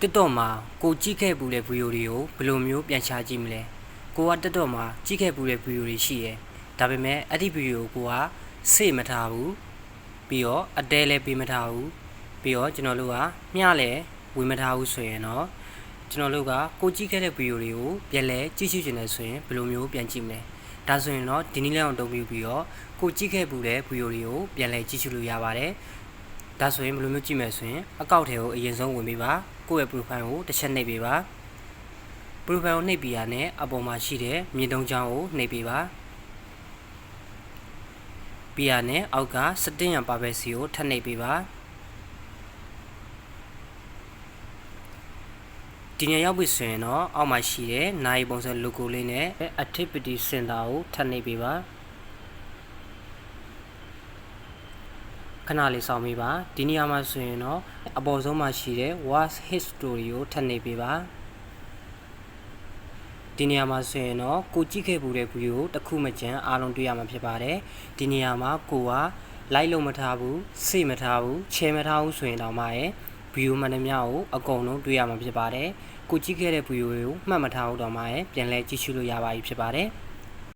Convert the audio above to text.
TikTok မှာကိုကြည့်ခဲ့ပူတဲ့ဗီဒီယိုတွေကိုဘယ်လိုမျိုးပြန်ရှာကြည့်မလဲကိုက TikTok မှာကြည့်ခဲ့ပူတဲ့ဗီဒီယိုတွေရှိရယ်ဒါပေမဲ့အဲ့ဒီဗီဒီယိုကိုကစေ့မထားဘူးပြီးတော့အတဲလည်းပေးမထားဘူးပြီးတော့ကျွန်တော်တို့ကမျှလည်းဝေမထားဘူးဆိုရင်တော့ကျွန်တော်တို့ကကိုကြည့်ခဲ့တဲ့ဗီဒီယိုတွေကိုပြန်လဲကြည့်ရှုနေတယ်ဆိုရင်ဘယ်လိုမျိုးပြန်ကြည့်မလဲဒါဆိုရင်တော့ဒီနည်းလမ်းအောင်တုံးပြီးပြီးတော့ကိုကြည့်ခဲ့ပူတဲ့ဗီဒီယိုတွေကိုပြန်လဲကြည့်ရှုလို့ရပါတယ်ဒါဆိုရင်ဘယ်လိုမျိုးကြည့်မယ်ဆိုရင်အကောက်ထဲကိုအရင်ဆုံးဝင်ပေးပါ ကိုယ့်ရဲ့ profile ကိုတစ်ချက်နှိပ်ပေးပါ profile ကိုနှိပ်ပြီးရနဲ့အပေါ်မှာရှိတဲ့မြင်တုံးချောင်းကိုနှိပ်ပေးပါပြီးရနဲ့အောက်ကစတင်ရပါပဲစီကိုထပ်နှိပ်ပေးပါဒီညရောက်ပြီဆိုရင်တော့အောက်မှာရှိတဲ့နိုင်ပုံစံ logo လေးနဲ့ activity center ကိုထပ်နှိပ်ပေးပါ ခဏလေးစောင့်ပေးပါဒီနေရာမှာဆိုရင်တော့အပေါ်ဆုံးမှာရှိတဲ့ watch history ကိုထပ်နေပေးပါဒီနေရာမှာဆိုရင်တော့ကိုကြည့်ခဲ့ပူတဲ့ဗီဒီယိုတစ်ခုမကျန်အားလုံးတွေ့ရမှာဖြစ်ပါတယ်ဒီနေရာမှာကိုက like လုံးမထားဘူးစေ့မထားဘူးချဲမထားဘူးဆိုရင်တော့မှရဲ့ဗီဒီယိုမှန်သမျှကိုအကုန်လုံးတွေ့ရမှာဖြစ်ပါတယ်ကိုကြည့်ခဲ့တဲ့ဗီဒီယိုကိုမှတ်မထားဘူးတော့မှရဲ့ပြန်လဲကြည့်ရှုလို့ရပါပြီဖြစ်ပါတယ်